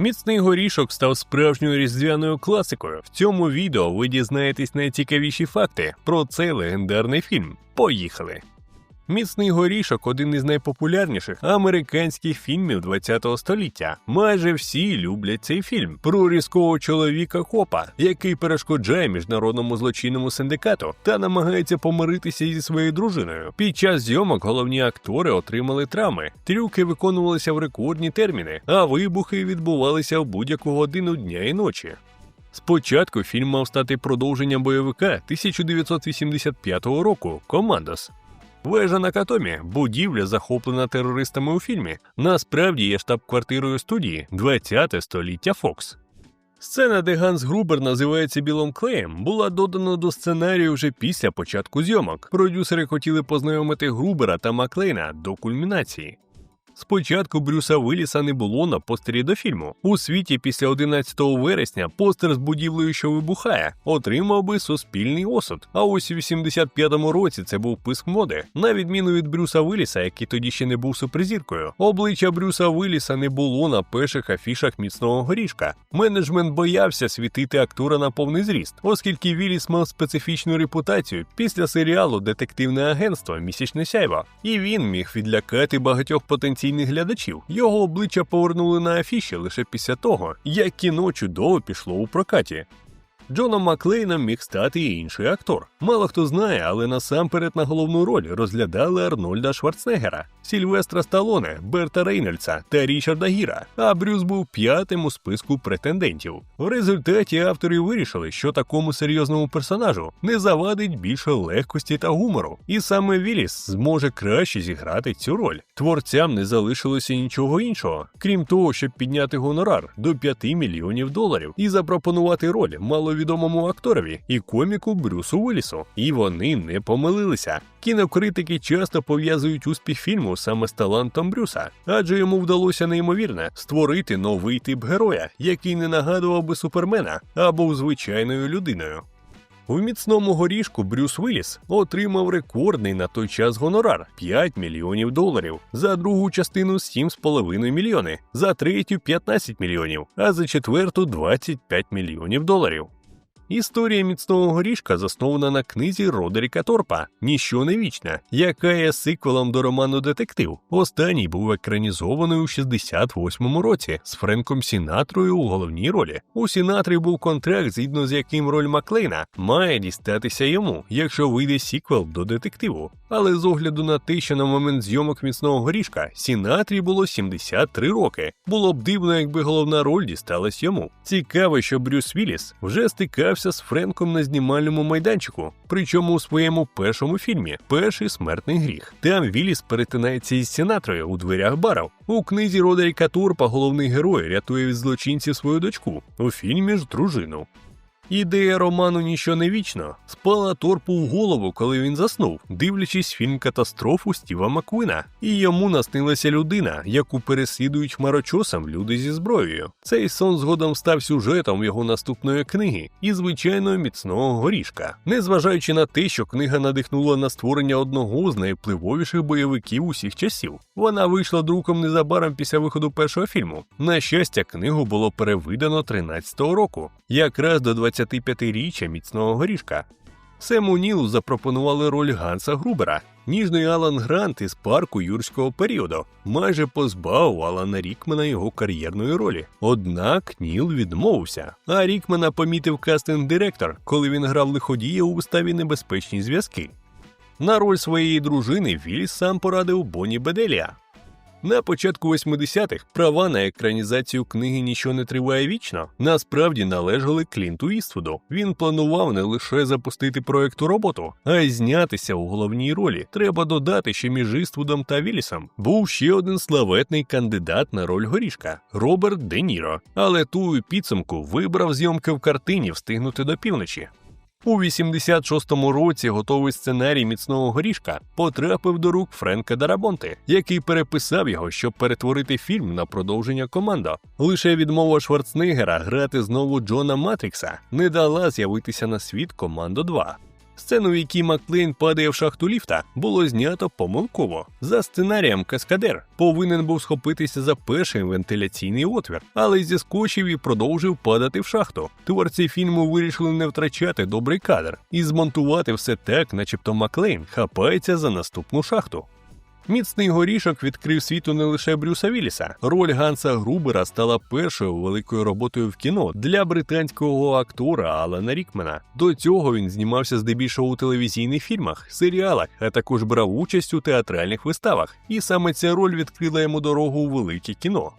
Міцний горішок став справжньою різдвяною класикою. В цьому відео ви дізнаєтесь найцікавіші факти про цей легендарний фільм. Поїхали! Міцний горішок один із найпопулярніших американських фільмів ХХ століття. Майже всі люблять цей фільм про різкого чоловіка копа, який перешкоджає міжнародному злочинному синдикату та намагається помиритися зі своєю дружиною. Під час зйомок головні актори отримали травми, трюки виконувалися в рекордні терміни, а вибухи відбувалися в будь-яку годину дня і ночі. Спочатку фільм мав стати продовженням бойовика 1985 року Командос. Вежа на Катомі, будівля, захоплена терористами у фільмі, насправді є штаб-квартирою студії 20 століття Фокс. Сцена, де Ганс Грубер називається білим клеєм, була додана до сценарію вже після початку зйомок. Продюсери хотіли познайомити Грубера та Маклейна до кульмінації. Спочатку Брюса Виліса не було на постері до фільму. У світі після 11 вересня постер з будівлею, що вибухає, отримав би суспільний осуд. А ось у 85-му році це був писк моди, на відміну від Брюса Виліса, який тоді ще не був суперзіркою. Обличчя Брюса Виліса не було на перших афішах міцного горішка. Менеджмент боявся світити актора на повний зріст, оскільки Віліс мав специфічну репутацію після серіалу Детективне агентство Місячне сяйво, і він міг відлякати багатьох потенційних глядачів. Його обличчя повернули на афіші лише після того, як кіно чудово пішло у прокаті. Джоном Маклейном міг стати і інший актор. Мало хто знає, але насамперед на головну роль розглядали Арнольда Шварценеггера, Сільвестра Сталоне, Берта Рейнольдса та Річарда Гіра. А Брюс був п'ятим у списку претендентів. В результаті автори вирішили, що такому серйозному персонажу не завадить більше легкості та гумору, і саме Віліс зможе краще зіграти цю роль. Творцям не залишилося нічого іншого, крім того, щоб підняти гонорар до 5 мільйонів доларів і запропонувати роль маловідомому акторові і коміку Брюсу Вілісу. І вони не помилилися. Кінокритики часто пов'язують успіх фільму саме з талантом Брюса, адже йому вдалося неймовірне створити новий тип героя, який не нагадував би супермена а був звичайною людиною. У міцному горішку Брюс Вілліс отримав рекордний на той час гонорар 5 мільйонів доларів, за другу частину 7,5 мільйони, за третю 15 мільйонів, а за четверту 25 мільйонів доларів. Історія міцного горішка заснована на книзі Родеріка Торпа Ніщо не вічне, яка є сиквелом до роману Детектив. Останній був екранізований у 68-му році з Френком Сінатрою у головній ролі. У Сінатри був контракт, згідно з яким роль Маклейна має дістатися йому, якщо вийде сіквел до детективу. Але з огляду на те, що на момент зйомок міцного горішка Сінатрі було 73 роки. Було б дивно, якби головна роль дісталась йому. Цікаво, що Брюс Вілліс вже стикався з Френком на знімальному майданчику, причому у своєму першому фільмі Перший смертний гріх. Там Віліс перетинається із Сінатрою у дверях барів. У книзі Родеріка Турпа головний герой рятує від злочинців свою дочку, у фільмі ж дружину. Ідея роману Ніщо не вічно спала торпу в голову, коли він заснув, дивлячись фільм катастрофу Стіва Маквина. І йому наснилася людина, яку переслідують хмарочосом люди зі зброєю. Цей сон згодом став сюжетом його наступної книги і звичайно міцного горішка. Незважаючи на те, що книга надихнула на створення одного з найвпливовіших бойовиків усіх часів. Вона вийшла друком незабаром після виходу першого фільму. На щастя, книгу було перевидано 13-го року, якраз до 20 25-річчя міцного горішка. Сему Нілу запропонували роль Ганса Грубера. Ніжний Алан Грант із парку юрського періоду майже позбавив Алана Рікмана його кар'єрної ролі. Однак Ніл відмовився. А Рікмана помітив кастинг-директор, коли він грав лиходія у виставі небезпечні зв'язки. На роль своєї дружини Віліс сам порадив Бонні Беделія. На початку 80-х права на екранізацію книги Ніщо не триває вічно насправді належали Клінту Іствуду. Він планував не лише запустити проект у роботу, а й знятися у головній ролі. Треба додати, що між Іствудом та Вілісом був ще один славетний кандидат на роль горішка Роберт Де Ніро. Але ту підсумку вибрав зйомки в картині встигнути до півночі. У 86-му році готовий сценарій міцного горішка потрапив до рук Френка Дарабонти, який переписав його, щоб перетворити фільм на продовження команда. Лише відмова Шварценеггера грати знову Джона Матрікса не дала з'явитися на світ командо 2. Сцену, в якій Маклейн падає в шахту ліфта, було знято помилково. За сценарієм Каскадер повинен був схопитися за перший вентиляційний отвір, але зіскочив і продовжив падати в шахту. Творці фільму вирішили не втрачати добрий кадр і змонтувати все так, начебто Маклейн хапається за наступну шахту. Міцний горішок відкрив світу не лише Брюса Вілліса. Роль Ганса Грубера стала першою великою роботою в кіно для британського актора Алана Рікмена. До цього він знімався здебільшого у телевізійних фільмах, серіалах, а також брав участь у театральних виставах. І саме ця роль відкрила йому дорогу у велике кіно.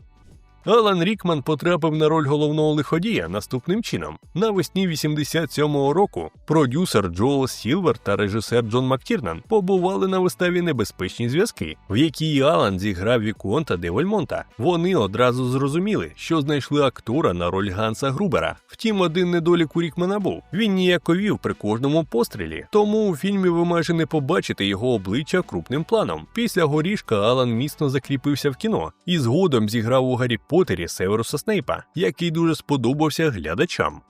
Алан Рікман потрапив на роль головного лиходія наступним чином. Навесні 87-го року продюсер Джоел Сілвер та режисер Джон Мактірнан побували на виставі Небезпечні зв'язки, в якій Алан зіграв Віконта де Вольмонта. Вони одразу зрозуміли, що знайшли актора на роль Ганса Грубера. Втім, один недолік у Рікмана був. Він ніяковів при кожному пострілі, тому у фільмі ви майже не побачите його обличчя крупним планом. Після горішка Алан міцно закріпився в кіно і згодом зіграв у Гаррі Поттері Северуса Снейпа, який дуже сподобався глядачам.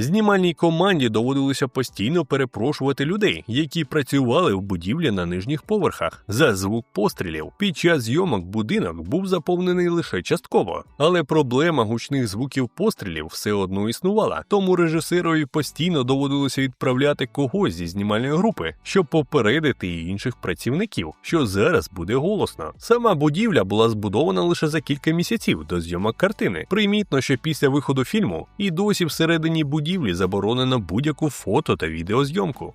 Знімальній команді доводилося постійно перепрошувати людей, які працювали в будівлі на нижніх поверхах за звук пострілів. Під час зйомок будинок був заповнений лише частково, але проблема гучних звуків пострілів все одно існувала. Тому режисерові постійно доводилося відправляти когось зі знімальної групи, щоб попередити і інших працівників, що зараз буде голосно. Сама будівля була збудована лише за кілька місяців до зйомок картини. Примітно, що після виходу фільму і досі всередині будівлі заборонено будь-яку фото та відеозйомку.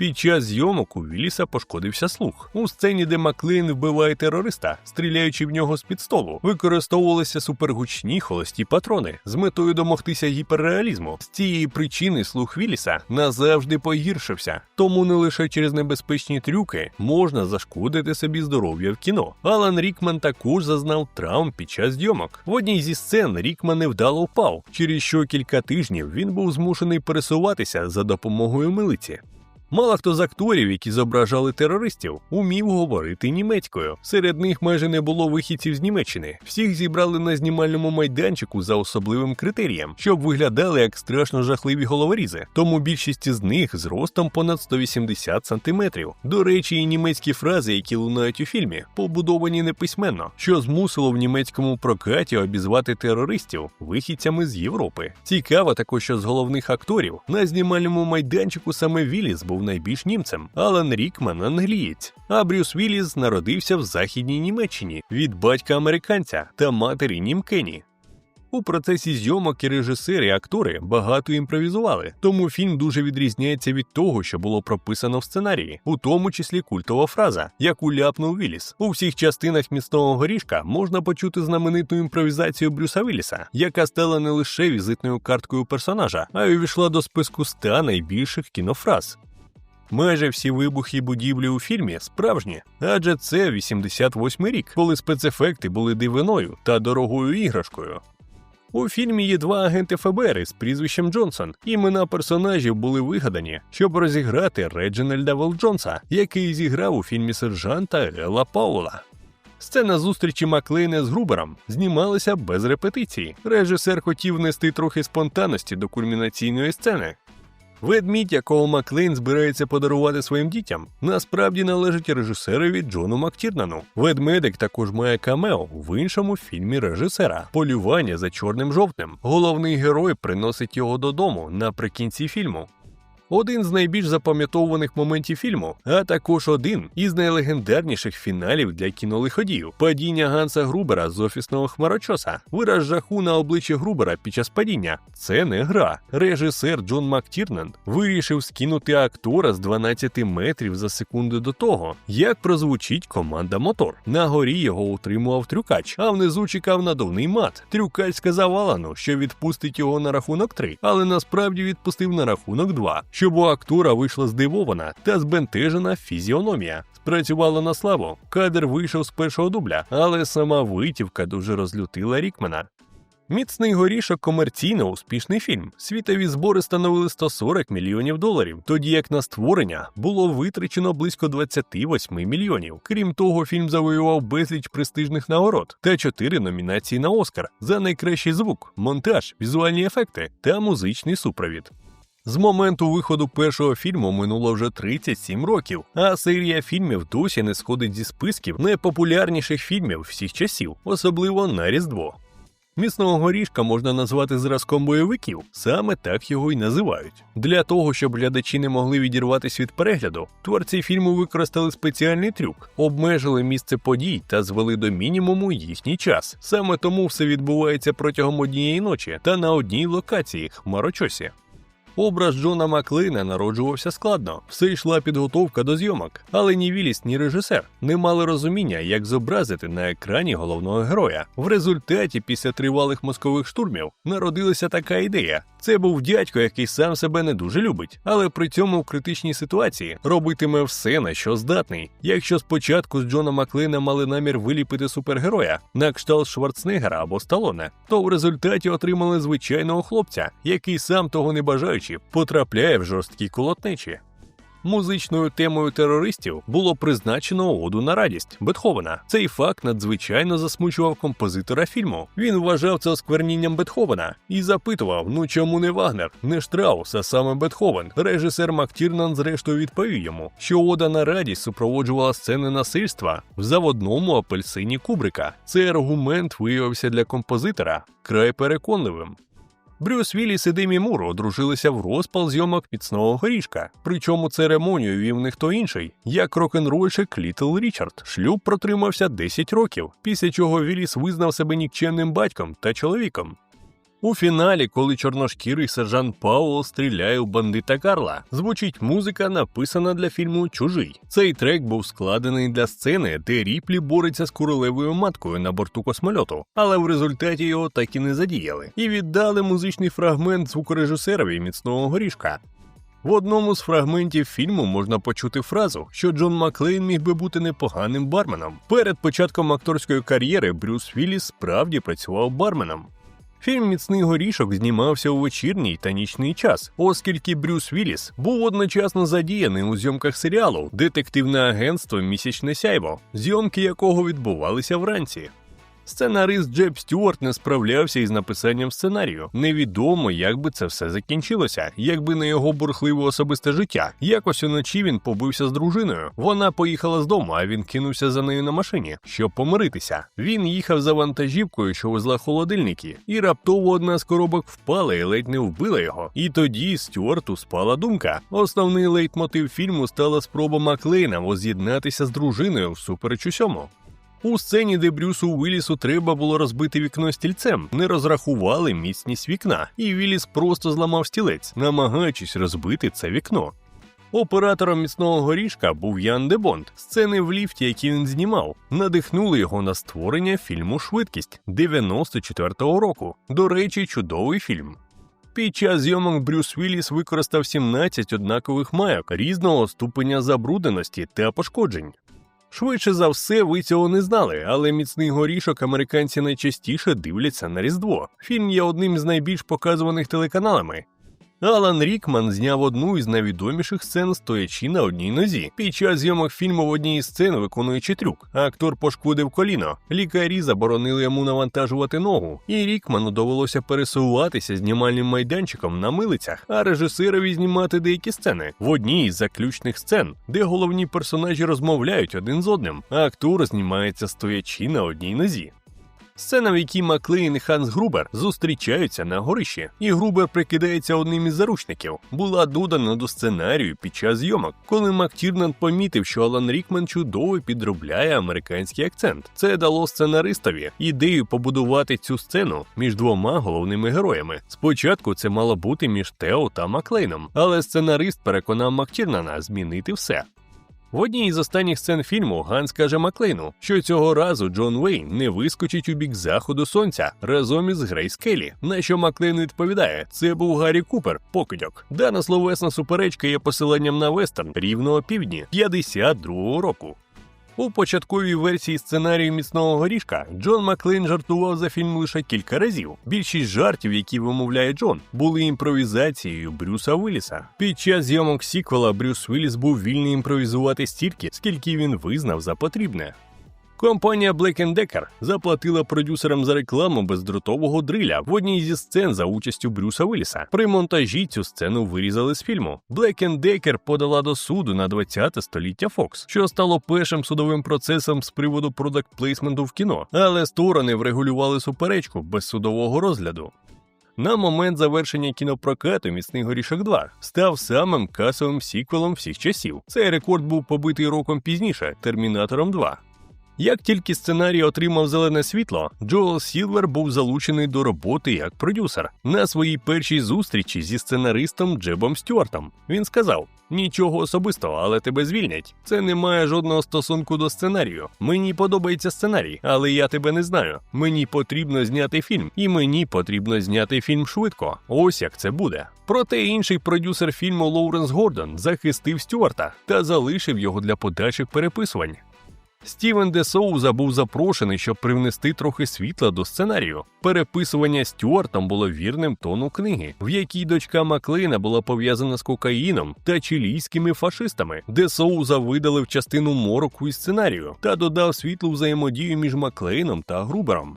Під час зйомок у Вілліса пошкодився слух. У сцені, де Маклейн вбиває терориста, стріляючи в нього з під столу, використовувалися супергучні холості патрони з метою домогтися гіперреалізму. З цієї причини слух Вілліса назавжди погіршився. Тому не лише через небезпечні трюки можна зашкодити собі здоров'я в кіно. Алан Рікман також зазнав травм під час зйомок. В одній зі сцен Рікман невдало впав, через що кілька тижнів він був змушений пересуватися за допомогою милиці. Мало хто з акторів, які зображали терористів, умів говорити німецькою. Серед них майже не було вихідців з Німеччини. Всіх зібрали на знімальному майданчику за особливим критерієм, щоб виглядали як страшно жахливі головорізи. Тому більшість з них зростом понад 180 сантиметрів. До речі, і німецькі фрази, які лунають у фільмі, побудовані неписьменно, що змусило в німецькому прокаті обізвати терористів вихідцями з Європи. Цікаво також, що з головних акторів на знімальному майданчику саме Віліс був найбільш німцем, Алан Рікман англієць. А Брюс Вілліс народився в західній Німеччині від батька американця та матері німкені. У процесі зйомок і режисери, і актори багато імпровізували, тому фільм дуже відрізняється від того, що було прописано в сценарії, у тому числі культова фраза, яку ляпнув Вілліс. У всіх частинах міцного горішка можна почути знамениту імпровізацію Брюса Вілліса, яка стала не лише візитною карткою персонажа, а й увійшла до списку ста найбільших кінофраз. Майже всі вибухи будівлі у фільмі справжні, адже це 88-й рік, коли спецефекти були дивиною та дорогою іграшкою. У фільмі є два агенти ФБР із прізвищем Джонсон. Імена персонажів були вигадані, щоб розіграти Реджинальда Волджонса, який зіграв у фільмі сержанта Елла Паула. Сцена зустрічі Маклейна з Грубером знімалася без репетиції. Режисер хотів внести трохи спонтанності до кульмінаційної сцени. Ведмідь, якого Маклейн збирається подарувати своїм дітям, насправді належить режисерові Джону Мактірнану. Ведмедик також має камео в іншому фільмі режисера Полювання за чорним жовтим. Головний герой приносить його додому наприкінці фільму. Один з найбільш запам'ятовуваних моментів фільму, а також один із найлегендарніших фіналів для кінолиходіїв падіння Ганса Грубера з офісного хмарочоса. Вираз жаху на обличчі Грубера під час падіння. Це не гра. Режисер Джон Мактірнан вирішив скинути актора з 12 метрів за секунду до того, як прозвучить команда мотор. На горі його утримував трюкач, а внизу чекав надувний мат. Трюкач сказав Алану, що відпустить його на рахунок 3, але насправді відпустив на рахунок 2 щоб у актора вийшла здивована та збентежена фізіономія. Спрацювала на славу. Кадр вийшов з першого дубля, але сама витівка дуже розлютила Рікмена. Міцний горішок комерційно успішний фільм. Світові збори становили 140 мільйонів доларів, тоді як на створення було витрачено близько 28 мільйонів. Крім того, фільм завоював безліч престижних нагород та чотири номінації на Оскар за найкращий звук, монтаж, візуальні ефекти та музичний супровід. З моменту виходу першого фільму минуло вже 37 років, а серія фільмів досі не сходить зі списків найпопулярніших фільмів всіх часів, особливо на Різдво. Міцного горішка можна назвати зразком бойовиків, саме так його й називають. Для того, щоб глядачі не могли відірватися від перегляду, творці фільму використали спеціальний трюк, обмежили місце подій та звели до мінімуму їхній час. Саме тому все відбувається протягом однієї ночі та на одній локації хмарочосі. Образ Джона Маклейна народжувався складно, все йшла підготовка до зйомок, але ні Віліс, ні режисер не мали розуміння, як зобразити на екрані головного героя. В результаті, після тривалих мозкових штурмів, народилася така ідея. Це був дядько, який сам себе не дуже любить, але при цьому в критичній ситуації робитиме все, на що здатний. Якщо спочатку з Джона Маклина мали намір виліпити супергероя на кшталт Шварценеггера або Сталоне, то в результаті отримали звичайного хлопця, який сам того не бажаючи, потрапляє в жорсткі колотнечі. Музичною темою терористів було призначено оду на радість Бетховена. Цей факт надзвичайно засмучував композитора фільму. Він вважав це осквернінням Бетховена і запитував: ну чому не Вагнер, не Штраус, а саме Бетховен. Режисер Мактірнан зрештою відповів йому, що ода на радість супроводжувала сцени насильства в заводному апельсині Кубрика. Цей аргумент виявився для композитора край переконливим. Брюс Вілліс і Демі Мур одружилися в розпал зйомок міцного горішка. Причому церемонію вів не хто інший, як рок-н-рольщик Літл Річард. Шлюб протримався 10 років, після чого Віліс визнав себе нікчемним батьком та чоловіком. У фіналі, коли чорношкірий сержант Пауел стріляє у бандита Карла, звучить музика, написана для фільму Чужий. Цей трек був складений для сцени, де Ріплі бореться з королевою маткою на борту космольоту, але в результаті його так і не задіяли, і віддали музичний фрагмент звукорежисерові міцного горішка. В одному з фрагментів фільму можна почути фразу, що Джон Маклейн міг би бути непоганим барменом. Перед початком акторської кар'єри Брюс Вілліс справді працював барменом. Фільм Міцний горішок знімався у вечірній та нічний час, оскільки Брюс Вілліс був одночасно задіяний у зйомках серіалу Детективне агентство Місячне сяйво, зйомки якого відбувалися вранці. Сценарист Джеб Стюарт не справлявся із написанням сценарію. Невідомо, як би це все закінчилося, якби не його бурхливе особисте життя. Якось уночі він побився з дружиною. Вона поїхала з дому, а він кинувся за нею на машині, щоб помиритися. Він їхав за вантажівкою, що везла холодильники, і раптово одна з коробок впала і ледь не вбила його. І тоді Стюарту спала думка. Основний лейтмотив фільму стала спроба Маклейна воз'єднатися з дружиною всупереч усьому. У сцені, де Брюсу Уіллісу треба було розбити вікно стільцем, не розрахували міцність вікна, і Вілліс просто зламав стілець, намагаючись розбити це вікно. Оператором міцного горішка був Ян де Бонд. Сцени в ліфті, які він знімав, надихнули його на створення фільму Швидкість 94-го року. До речі, чудовий фільм. Під час зйомок Брюс Вілліс використав 17 однакових майок різного ступеня забрудненості та пошкоджень. Швидше за все, ви цього не знали, але міцний горішок американці найчастіше дивляться на Різдво. Фільм є одним з найбільш показуваних телеканалами. Алан Рікман зняв одну із найвідоміших сцен, стоячи на одній нозі. Під час зйомок фільму в одній із сцен виконуючи трюк. Актор пошкодив коліно. Лікарі заборонили йому навантажувати ногу, і Рікману довелося пересуватися знімальним майданчиком на милицях, а режисерові знімати деякі сцени в одній із заключних сцен, де головні персонажі розмовляють один з одним, а актор знімається стоячи на одній нозі. Сцена, в якій Маклейн і Ханс Грубер зустрічаються на горищі, і Грубер прикидається одним із заручників, була додана до сценарію під час зйомок, коли Мактірнан помітив, що Алан Рікман чудово підробляє американський акцент. Це дало сценаристові ідею побудувати цю сцену між двома головними героями. Спочатку це мало бути між Тео та Маклейном, але сценарист переконав Мактірнана змінити все. В одній із останніх сцен фільму Ганс каже Маклейну, що цього разу Джон Вейн не вискочить у бік заходу сонця разом із Грейс Келлі, На що Маклейн відповідає: це був Гаррі Купер, покидьок. Дана словесна суперечка є посиланням на вестерн рівно півдні 52-го року. У початковій версії сценарію міцного горішка Джон Маклейн жартував за фільм лише кілька разів. Більшість жартів, які вимовляє Джон, були імпровізацією Брюса Вилліса. Під час зйомок сіквела Брюс Вилліс був вільний імпровізувати стільки, скільки він визнав за потрібне. Компанія Black Decker заплатила продюсерам за рекламу бездротового дриля в одній зі сцен за участю Брюса Вилліса. При монтажі цю сцену вирізали з фільму. Black Decker подала до суду на 20-те століття Fox, що стало першим судовим процесом з приводу продакт плейсменту в кіно, але сторони врегулювали суперечку без судового розгляду. На момент завершення кінопрокату Міцний горішок 2 став самим касовим сіквелом всіх часів. Цей рекорд був побитий роком пізніше Термінатором 2. Як тільки сценарій отримав зелене світло, Джоел Сілвер був залучений до роботи як продюсер на своїй першій зустрічі зі сценаристом Джебом Стюартом. Він сказав: нічого особистого, але тебе звільнять. Це не має жодного стосунку до сценарію. Мені подобається сценарій, але я тебе не знаю. Мені потрібно зняти фільм, і мені потрібно зняти фільм швидко. Ось як це буде. Проте інший продюсер фільму Лоуренс Гордон захистив Стюарта та залишив його для подальших переписувань. Стівен де Соуза був запрошений, щоб привнести трохи світла до сценарію. Переписування Стюартом було вірним тону книги, в якій дочка Маклейна була пов'язана з кокаїном та чилійськими фашистами, де Соуза видалив частину мороку із сценарію та додав світлу взаємодію між Маклейном та Грубером.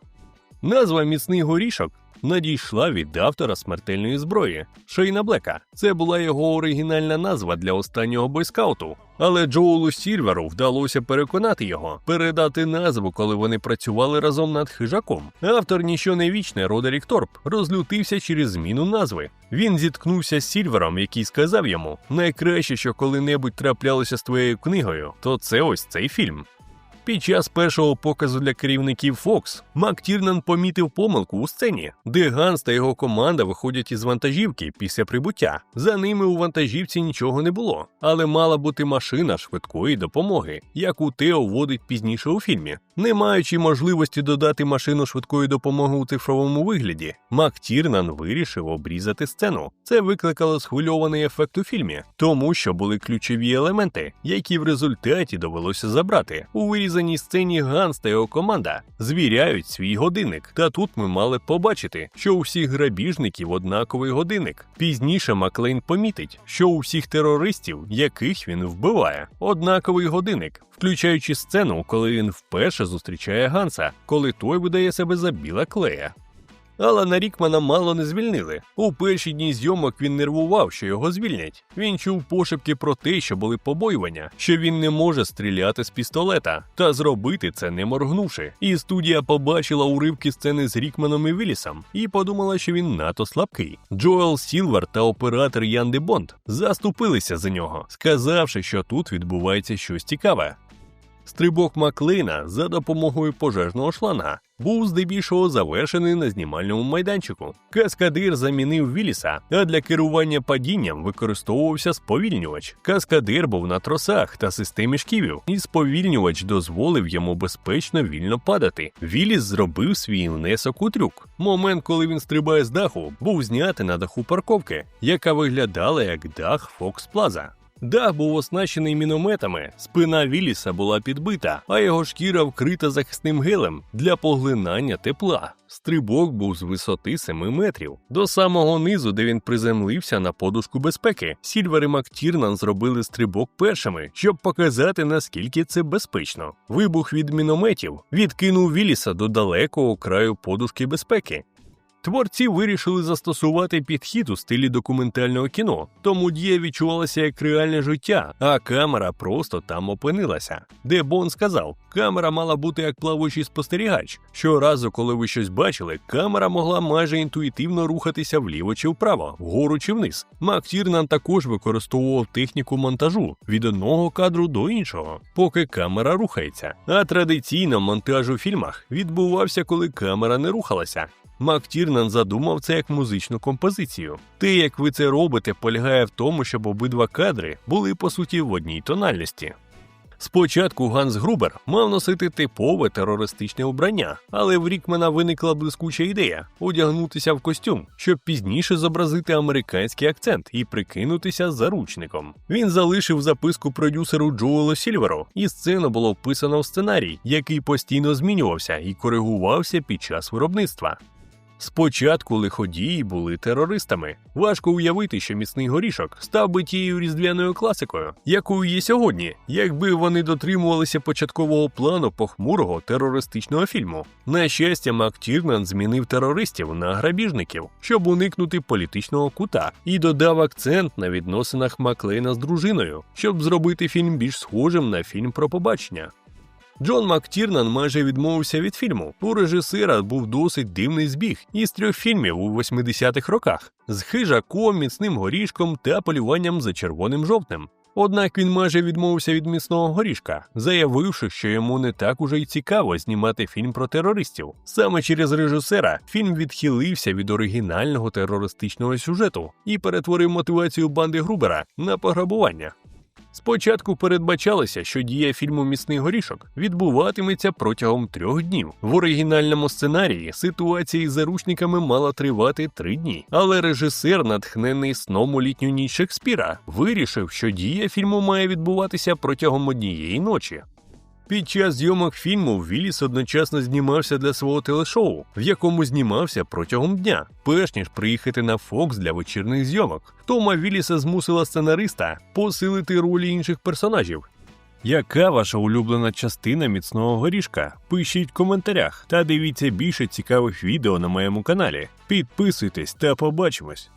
Назва Міцний горішок надійшла від автора смертельної зброї Шейна Блека. Це була його оригінальна назва для останнього бойскауту. Але Джоулу Сільверу вдалося переконати його передати назву, коли вони працювали разом над хижаком. Автор ніщо не вічне Родерік Торп розлютився через зміну назви. Він зіткнувся з Сільвером, який сказав йому: найкраще, що коли-небудь траплялося з твоєю книгою, то це ось цей фільм. Під час першого показу для керівників Fox Мак Тірнан помітив помилку у сцені, де Ганс та його команда виходять із вантажівки після прибуття. За ними у вантажівці нічого не було, але мала бути машина швидкої допомоги, яку Тео водить пізніше у фільмі. Не маючи можливості додати машину швидкої допомоги у цифровому вигляді, Мак Тірнан вирішив обрізати сцену. Це викликало схвильований ефект у фільмі, тому що були ключові елементи, які в результаті довелося забрати. У вирізаній сцені Ганс та його команда звіряють свій годинник. Та тут ми мали побачити, що у всіх грабіжників однаковий годинник. Пізніше Маклейн помітить, що у всіх терористів, яких він вбиває, однаковий годинник, включаючи сцену, коли він вперше зустрічає Ганса, коли той видає себе за біла клея. Алана Рікмана мало не звільнили. У перші дні зйомок він нервував, що його звільнять. Він чув пошепки про те, що були побоювання, що він не може стріляти з пістолета, та зробити це не моргнувши. І студія побачила уривки сцени з Рікманом і Вілісом і подумала, що він надто слабкий. Джоел Сілвер та оператор Ян Де Бонд заступилися за нього, сказавши, що тут відбувається щось цікаве. Стрибок Маклейна за допомогою пожежного шланга був здебільшого завершений на знімальному майданчику. Каскадир замінив Віліса, а для керування падінням використовувався сповільнювач. Каскадир був на тросах та системі шківів, і сповільнювач дозволив йому безпечно вільно падати. Віліс зробив свій внесок у трюк. Момент, коли він стрибає з даху, був знятий на даху парковки, яка виглядала як дах Фокс Плаза. Дах був оснащений мінометами, спина Віліса була підбита, а його шкіра вкрита захисним гелем для поглинання тепла. Стрибок був з висоти 7 метрів. До самого низу, де він приземлився на подушку безпеки, Сільвер і Мактірнан зробили стрибок першими, щоб показати наскільки це безпечно. Вибух від мінометів відкинув Віліса до далекого краю подушки безпеки. Творці вирішили застосувати підхід у стилі документального кіно, тому дія відчувалася як реальне життя, а камера просто там опинилася. Де Бон сказав, камера мала бути як плавучий спостерігач. Щоразу, коли ви щось бачили, камера могла майже інтуїтивно рухатися вліво чи вправо, вгору чи вниз. Мак Тірнан також використовував техніку монтажу від одного кадру до іншого, поки камера рухається. А традиційно монтаж у фільмах відбувався, коли камера не рухалася. Мак Тірнан задумав це як музичну композицію. Те, як ви це робите, полягає в тому, щоб обидва кадри були по суті в одній тональності. Спочатку Ганс Грубер мав носити типове терористичне обрання, але в Рікмена виникла блискуча ідея одягнутися в костюм, щоб пізніше зобразити американський акцент і прикинутися заручником. Він залишив записку продюсеру Джоелу Сільверу, і сцену було вписано в сценарій, який постійно змінювався і коригувався під час виробництва. Спочатку лиходії були терористами. Важко уявити, що міцний горішок став би тією різдвяною класикою, якою є сьогодні, якби вони дотримувалися початкового плану похмурого терористичного фільму. На щастя, Мактірнан змінив терористів на грабіжників, щоб уникнути політичного кута, і додав акцент на відносинах Маклейна з дружиною, щоб зробити фільм більш схожим на фільм про побачення. Джон Мактірнан майже відмовився від фільму. У режисера був досить дивний збіг із трьох фільмів у 80-х роках з хижаком, міцним горішком та полюванням за червоним жовтним. Однак він майже відмовився від міцного горішка, заявивши, що йому не так уже й цікаво знімати фільм про терористів. Саме через режисера фільм відхилився від оригінального терористичного сюжету і перетворив мотивацію банди Грубера на пограбування. Спочатку передбачалося, що дія фільму Міцний горішок відбуватиметься протягом трьох днів. В оригінальному сценарії ситуація із заручниками мала тривати три дні. Але режисер, натхнений сном у літню ніч Шекспіра, вирішив, що дія фільму має відбуватися протягом однієї ночі. Під час зйомок фільму Вілліс одночасно знімався для свого телешоу, в якому знімався протягом дня, перш ніж приїхати на Фокс для вечірних зйомок. Тома Вілліса змусила сценариста посилити ролі інших персонажів. Яка ваша улюблена частина міцного горішка? Пишіть в коментарях та дивіться більше цікавих відео на моєму каналі. Підписуйтесь та побачимось!